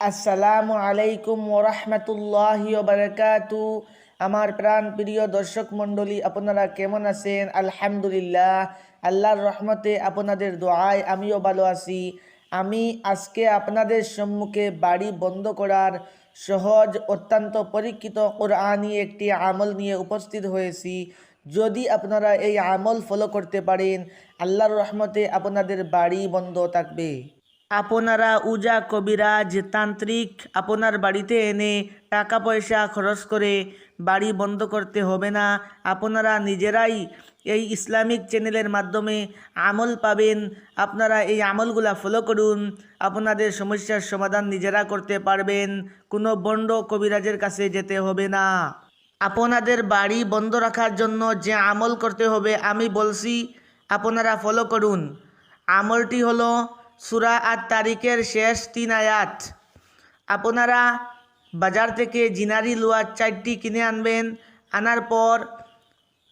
আসসালামু আলাইকুম ওরহমতুল্লাহি বারকাতু আমার প্রাণ প্রিয় দর্শক মণ্ডলী, আপনারা কেমন আছেন? আলহামদুলিল্লাহ, আল্লাহর রহমতে আপনাদের দোয়ায় আমিও ভালো আছি। আমি আজকে আপনাদের সম্মুখে বাড়ি বন্ধ করার সহজ, অত্যন্ত পরীক্ষিত কোরআনি একটি আমল নিয়ে উপস্থিত হয়েছি। যদি আপনারা এই আমল ফলো করতে পারেন, আল্লাহর রহমতে আপনাদের বাড়ি বন্ধ থাকবে। আপনারা উজা কবিরাজ তান্ত্রিক, আপনার বাড়িতে এনে টাকা পয়সা খরচ করে বাড়ি বন্ধ করতে হবে না। আপনারা নিজেরাই এই ইসলামিক চ্যানেলের মাধ্যমে আমল পাবেন। আপনারা এই আমলগুলা ফলো করুন। আপনাদের সমস্যার সমাধান নিজেরা করতে পারবেন। কোনো বন্ড কবিরাজের কাছে যেতে হবে না। আপনাদের বাড়ি বন্ধ রাখার জন্য যে আমল করতে হবে আমি বলছি, আপনারা ফলো করুন। আমলটি হলো সুরা আট তারিখের শেষ তিন আয়াত। আপনারা বাজার থেকে জিনারি লোয়া চারটি কিনে আনবেন, আনার পর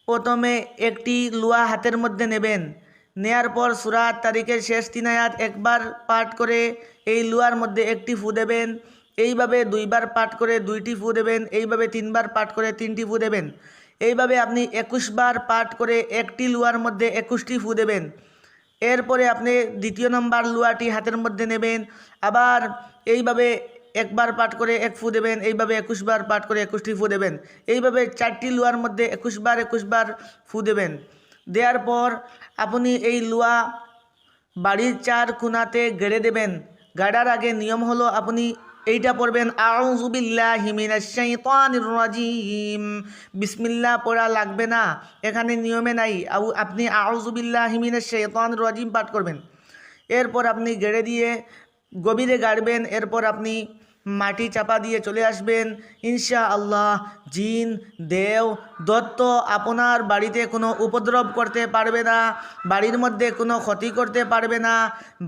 প্রথমে একটি লোয়া হাতের মধ্যে নেবেন। নেয়ার পর সুরা তারিখের শেষ তিন আয়াত একবার পাঠ করে এই লোয়ার মধ্যে একটি ফু দেবেন। এইভাবে দুইবার পাঠ করে দুইটি ফু দেবেন, এইভাবে তিনবার পাঠ করে তিনটি ফু দেবেন। এইভাবে আপনি একুশবার পাঠ করে একটি লোয়ার মধ্যে একুশটি ফু দেবেন। এরপরে আপনি দ্বিতীয় নম্বর লুয়াটি হাতের মধ্যে নেবেন, আবার এইভাবে একবার পাঠ করে এক ফু দেবেন, এইভাবে একুশবার পাঠ করে একুশটি ফু দেবেন, এইভাবে চারটি লুয়ার মধ্যে একুশবার একুশবার ফু দেবেন। দেওয়ার পর আপনি এই লুয়া বাড়ির চার কোনাতে গেড়ে দেবেন। গাড়ার আগে নিয়ম হলো আপনি এইটা পড়বেন আউজুবিল্লাহি মিনাশ শাইতানির রাজিম। বিসমিল্লাহ পড়া লাগবে না, এখানে নিয়মে নাই। আপনি আউজুবিল্লাহি মিনাশ শাইতানির রাজিম পাঠ করবেন। এরপর আপনি গেড়ে দিয়ে গভীরে গাড়বেন, এরপর আপনি মাটি চাপা দিয়ে চলে আসবেন। ইনশা আল্লাহ জিন, দেও, দত্ত আপনার বাড়িতে কোনো উপদ্রব করতে পারবে না, বাড়ির মধ্যে কোনো ক্ষতি করতে পারবে না,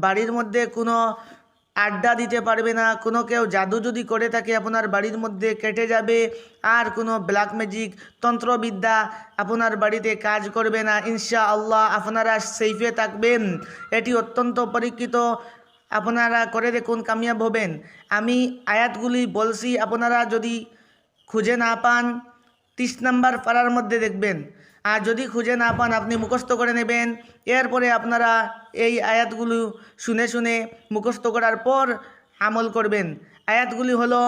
বাড়ির মধ্যে কোনো আড্ডা দিতে পারবে না। কোনো কেউ জাদু যদি করে থাকে, আপনার বাড়ির মধ্যে কেটে যাবে। আর কোনো ব্ল্যাক ম্যাজিক তন্ত্রবিদ্যা আপনার বাড়িতে কাজ করবে না। ইনশা আল্লাহ আপনারা সেফে থাকবেন। এটি অত্যন্ত পরীক্ষিত। আপনারা করে দেখুন, কামিয়াব হবেন। আমি আয়াতগুলি বলছি, আপনারা যদি খুঁজে না পান, তিরিশ নাম্বার পাড়ার মধ্যে দেখবেন। আর যদি খুঁজে না পান, আপনি মুখস্থ করে নেবেন। এরপরে আপনারা এই আয়াতগুলো শুনে শুনে মুখস্থ করার পর আমল করবেন। আয়াতগুলি হলো,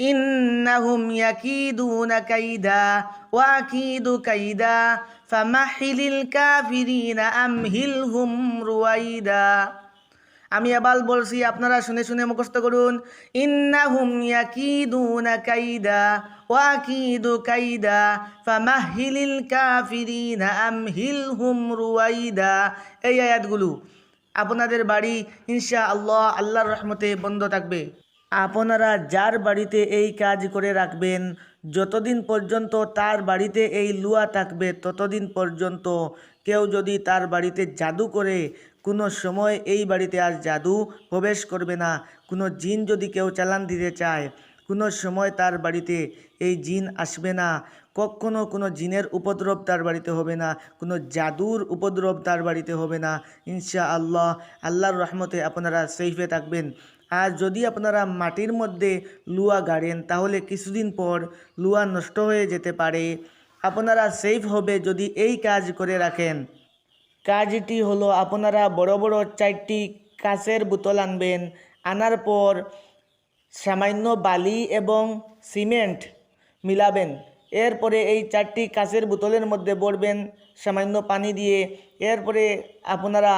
ইন্নাহুম ইয়াকিদুনা কাইদা ওয়াকিদু কাইদা রুয়াইদা আমি আবার বলছি, আপনারা শুনে শুনে মুখস্থ করুন। ফামাহিলিল কাফিরিনা আমহিলহুম রুয়াইদা এই আপনাদের বাড়ি ইনশা আল্লাহ আল্লাহর রহমতে বন্ধ থাকবে। আপনারা যার বাড়িতে এই কাজ করে রাখবেন যতদিন পর্যন্ত তার বাড়িতে এই লুয়া থাকবে, ততদিন পর্যন্ত কেউ যদি তার বাড়িতে জাদু করে, কোনো সময় এই বাড়িতে আর জাদু প্রবেশ করবে না। কোনো জিন যদি কেউ চালান দিতে চায় কোনো সময় তার বাড়িতে এই জিন আসবে না। কখনো কোনো জিনের উপদ্রব তার বাড়িতে হবে না। কোনো জাদুর উপদ্রব তার বাড়িতে হবে না। ইনশা আল্লাহ আল্লাহর রহমতে আপনারা সেফে থাকবেন। আর যদি আপনারা মাটির মধ্যে লুয়া গাড়েন, তাহলে কিছুদিন পর লুয়া নষ্ট হয়ে যেতে পারে। আপনারা সেফ হবে যদি এই কাজ করে রাখেন। কাজটি হলো আপনারা বড় বড় চারটি কাঁচের বোতল আনবেন। আনার পর সামান্য বালি এবং সিমেন্ট মিলাবেন। এরপরে এই চারটি কাঁচের বোতলের মধ্যে ভরবেন সামান্য পানি দিয়ে। এরপরে আপনারা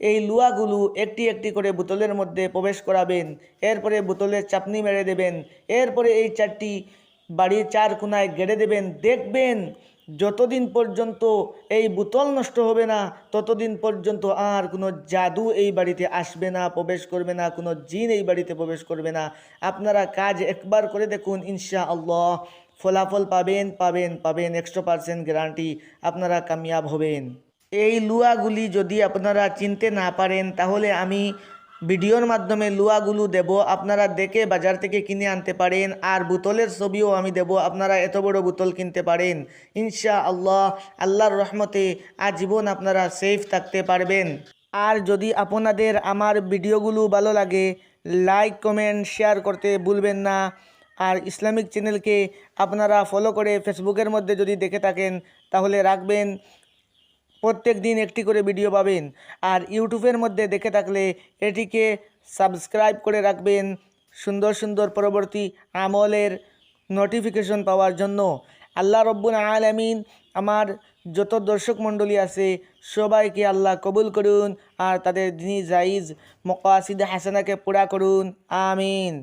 এই লুয়াগুলো একটি একটি করে বোতলের মধ্যে প্রবেশ করাবেন। এরপরে বোতলের চাপনি মেরে দেবেন। এরপরে এই চারটি বাড়ির চার কোনায় গেড়ে দেবেন। দেখবেন যতদিন পর্যন্ত এই বোতল নষ্ট হবে না, ততদিন পর্যন্ত আর কোনো জাদু এই বাড়িতে আসবে না, প্রবেশ করবে না, কোনো জিন এই বাড়িতে প্রবেশ করবে না। আপনারা কাজ একবার করে দেখুন ইনশা আল্লাহ ফলাফল পাবেন পাবেন পাবেন, একশো পার্সেন্ট গ্যারান্টি আপনারা কামিয়াব হবেন। এই লুয়াগুলি যদি আপনারা চিনতে না পারেন, তাহলে আমি ভিডিওর মাধ্যমে লুয়াগুলো দেব, আপনারা দেখে বাজার থেকে কিনে আনতে পারেন, আর বোতলের ছবিও আমি দেব, আপনারা এত বড় বোতল কিনতে পারেন। ইনশা আল্লাহ আল্লাহর রহমতে আজীবন আপনারা সেফ থাকতে পারবেন। আর যদি আপনাদের আমার ভিডিওগুলো ভালো লাগে লাইক কমেন্ট শেয়ার করতে ভুলবেন না। আর ইসলামিক চ্যানেলকে আপনারা ফলো করে ফেসবুকের মধ্যে যদি দেখে থাকেন, তাহলে রাখবেন। প্রত্যেক দিন একটি করে ভিডিও পাবেন। আর ইউটিউবের মধ্যে দেখে থাকলে এটিকে সাবস্ক্রাইব করে রাখবেন সুন্দর সুন্দর পরবর্তী আমলের নোটিফিকেশন পাওয়ার জন্য। আল্লাহ রব্বুল আলামিন আমার যত দর্শক মণ্ডলী আছে, সবাইকে আল্লাহ কবুল করুন আর তাদের দিনী জাইজ মকাসিদ হাসানাকে পুরা করুন। আমিন।